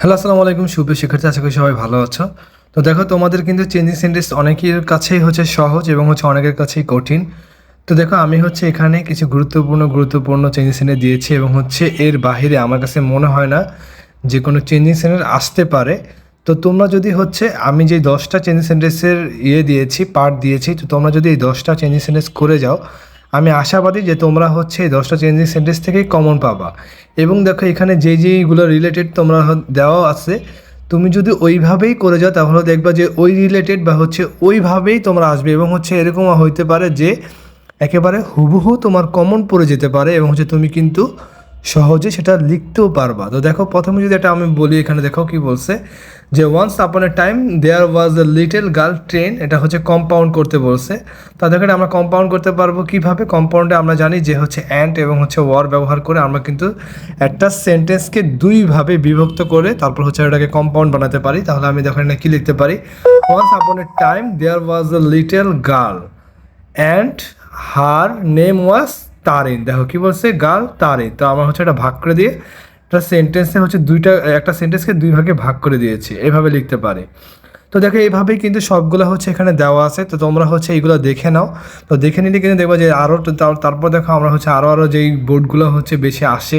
Hello, আসসালামু আলাইকুম। শুভ শিক্ষার্থী, আশা করি সবাই ভালো আছো। তো দেখো, তোমাদের কিন্তু চেঞ্জিং সেন্টেন্স অনেকের কাছেই হচ্ছে সহজ এবং হচ্ছে অনেকের কাছেই কঠিন। তো দেখো, আমি হচ্ছে এখানে কিছু গুরুত্বপূর্ণ গুরুত্বপূর্ণ চেঞ্জিং সেন্টেন্স দিয়েছি এবং হচ্ছে এর বাইরে আমার কাছে মনে হয় না যে কোনো চেঞ্জিং সেন্টেন্স আসতে পারে। তো তোমরা যদি হচ্ছে, আমি যে দশটা চেঞ্জিং সেন্টেন্সের ইয়ে দিয়েছি পার্ট দিয়েছি, তো তোমরা যদি এই দশটা চেঞ্জিং সেন্টেন্স করে যাও আমি আশাবাদী যে তোমরা হচ্ছে এই দশটা চেঞ্জিং সেন্টেন্স থেকে কমন পাবা। এবং দেখো এখানে যে যেইগুলো রিলেটেড তোমরা দেওয়া আছে, তুমি যদি ওইভাবেই করে যাও, তাহলে দেখবা যে ওই রিলেটেড বা হচ্ছে ওইভাবেই তোমরা আসবে এবং হচ্ছে এরকম হইতে পারে যে একেবারে হুবহু তোমার কমন পড়ে যেতে পারে এবং হচ্ছে তুমি কিন্তু সহজে সেটা লিখতেও পারবা। তো দেখো, প্রথমে যদি এটা আমি বলি এখানে, দেখো কি বলছে যে once upon a time there was a little girl train এটা হচ্ছে কম্পাউন্ড করতে বলছে। তো দেখো, এটা আমরা কম্পাউন্ড করতে পারব কীভাবে? কম্পাউন্ডে আমরা জানি যে, হচ্ছে অ্যান্ড এবং হচ্ছে ওয়ার ব্যবহার করে আমরা কিন্তু একটা সেন্টেন্সকে দুইভাবে বিভক্ত করে তারপর হচ্ছে এটাকে কম্পাউন্ড বানাতে পারি। তাহলে আমি দেখো এটা কি লিখতে পারি? Once upon a time there was a little girl and her name was Tarin. দেখো, কি বলছে? গার্ল তারিন। তো আমার হচ্ছে এটা ভাগ করে দিয়ে একটা সেন্টেন্সে হচ্ছে দুইটা, একটা সেন্টেন্সকে দুই ভাগে ভাগ করে দিয়েছি। এভাবে লিখতে পারে। তো দেখো এইভাবেই কিন্তু সবগুলো হচ্ছে এখানে দেওয়া আছে। তো তোমরা হচ্ছে এইগুলো দেখে নাও। তো দেখে নিলে কিন্তু দেখব যে আরও তারপর দেখো আমরা হচ্ছে আরও আরও যেই বোর্ডগুলো হচ্ছে বেশি আসে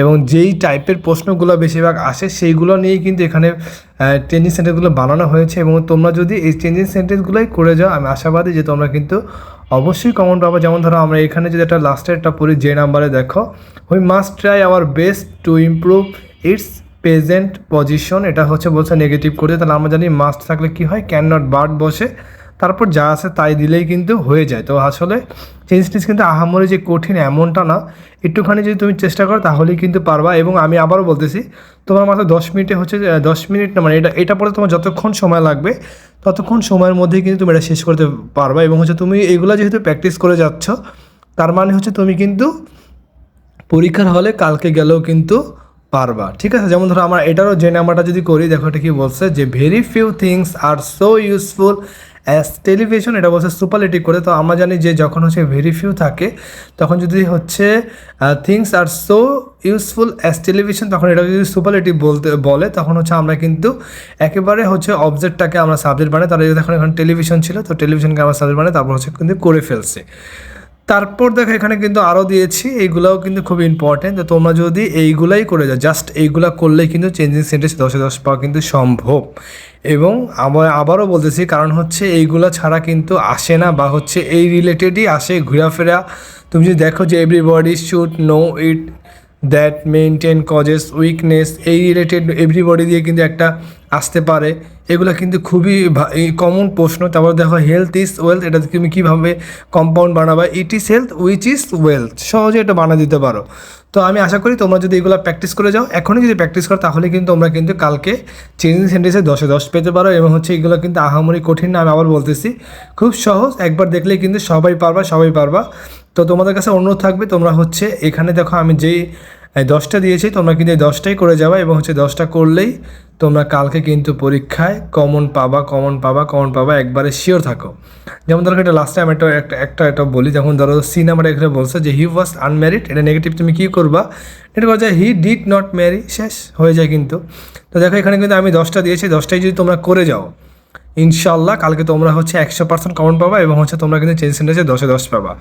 এবং যেই টাইপের প্রশ্নগুলো বেশিরভাগ আসে সেইগুলো নিয়েই কিন্তু এখানে চেঞ্জিং সেন্টেন্সগুলো বানানো হয়েছে এবং তোমরা যদি এই চেঞ্জিং সেন্টেন্সগুলোই করে যাও, আমি আশাবাদী যে তোমরা কিন্তু অবশ্যই কমন পাবো। যেমন ধরো আমরা এখানে যদি একটা লাস্টেরটা পড়ি, যে নাম্বারে দেখো we must try our best to improve its present position এটা হচ্ছে বলছে নেগেটিভ করতে তাহলে আমরা জানি মাস্ট থাকলে কি হয়? ক্যান নট বার্ড বসে। তারপর যা আছে তাই দিলেই কিন্তু হয়ে যায়। তো আসলে চেঞ্জ কিন্তু আহামরি যে কঠিন এমনটা না, একটুখানি যদি তুমি চেষ্টা করো তাহলেই কিন্তু পারবা। এবং আমি আবারও বলতেছি, তোমার মাত্র দশ মিনিটে হচ্ছে দশ মিনিট না মানে এটা এটা পরে তোমার যতক্ষণ সময় লাগবে, ততক্ষণ সময়ের মধ্যেই কিন্তু তুমি এটা শেষ করতে পারবা। এবং হচ্ছে তুমি এগুলো যেহেতু প্র্যাকটিস করে যাচ্ছ, তার মানে হচ্ছে তুমি কিন্তু পরীক্ষার হলে কালকে গেলেও কিন্তু পারবা। ঠিক আছে? যেমন ধরো আমরা এটারও যে নাম্বারটা যদি করি, দেখো এটা কি বলছে যে very few things are so useful as television, এটা বলছে সুপারলেটিভ করে। তো আমরা জানি যে যখন হচ্ছে ভেরি ফিউ থাকে, তখন যদি হচ্ছে things are so useful as television তখন এটা যদি সুপারলেটিভ বলতে, বলে, তখন হচ্ছে আমরা কিন্তু একেবারে হচ্ছে অবজেক্টটাকে আমরা সাবজেক্ট বানাই। তারা যদি এখন এখন টেলিভিশন ছিল, তো টেলিভিশনকে আমরা সাবজেক্ট বানাই, তারপর হচ্ছে কিন্তু করে ফেলছে। তারপর দেখো, এখানে কিন্তু আরও দিয়েছি। এইগুলাও কিন্তু খুব ইম্পর্টেন্ট তো তোমরা যদি এইগুলাই করে যাও জাস্ট এইগুলা করলেই কিন্তু চেঞ্জিং সেন্টেন্স দশে দশ পাওয়া কিন্তু সম্ভব। এবং আবার, আবারও বলতেছি, কারণ হচ্ছে এইগুলা ছাড়া কিন্তু আসে না বা হচ্ছে এই রিলেটেডই আসে ঘোরাফেরা। তুমি যদি দেখো যে everybody should know it that maintain causes weakness এই রিলেটেড এভরিবডি দিয়ে কিন্তু একটা আসতে পারে। এগুলো কিন্তু খুবই কমন প্রশ্ন। তারপর দেখো হেলথ ইজ ওয়েলথ এটা তুমি কীভাবে compound বানাবা? It is health which is wealth সহজে এটা বানা দিতে পারো। তো আমি আশা করি তোমরা যদি এগুলো প্র্যাকটিস করে যাও, এখনই যদি প্র্যাকটিস করো, তাহলে কিন্তু তোমরা কিন্তু কালকে চেঞ্জিং সেন্টেন্সে দশে দশ পেতে পারো এবং হচ্ছে এগুলো কিন্তু আহামরি কঠিন না, আমি আবার বলতেছি। খুব সহজ, একবার দেখলেই কিন্তু সবাই পারবা সবাই পারবা। তো তোমাদের কাছে অনুরোধ থাকবে, তোমরা হচ্ছে এখানে দেখো, আমি যেই দশটা দিয়েছি, তোমরা কিন্তু এই দশটাই করে যাবা এবং হচ্ছে দশটা করলেই তোমরা কালকে কিন্তু পরীক্ষায় কমন পাবা কমন পাবা কমন পাবা, একবারে শিওর থাকো। যেমন ধরো এটা লাস্ট টাইম একটা একটা একটা এটা বলি, যখন ধরো সি নাম্বার এখানে বলছে যে হি ওয়াজ আনম্যারিড এটা নেগেটিভ তুমি কী করবা? এটা বলছে হি ডিড নট ম্যারি শেষ, হয়ে যায় কিন্তু। তো দেখো এখানে কিন্তু আমি দশটা দিয়েছি, দশটাই যদি তোমরা করে যাও ইনশাল্লাহ কালকে তোমরা হচ্ছে একশো পার্সেন্ট কমন পাবা এবং হচ্ছে তোমরা কিন্তু চেঞ্জ সেন্টেন্সে দশে দশ পাবা।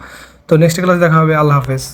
তো নেক্সট ক্লাসে দেখা হবে, আল্লাহ হাফেজ।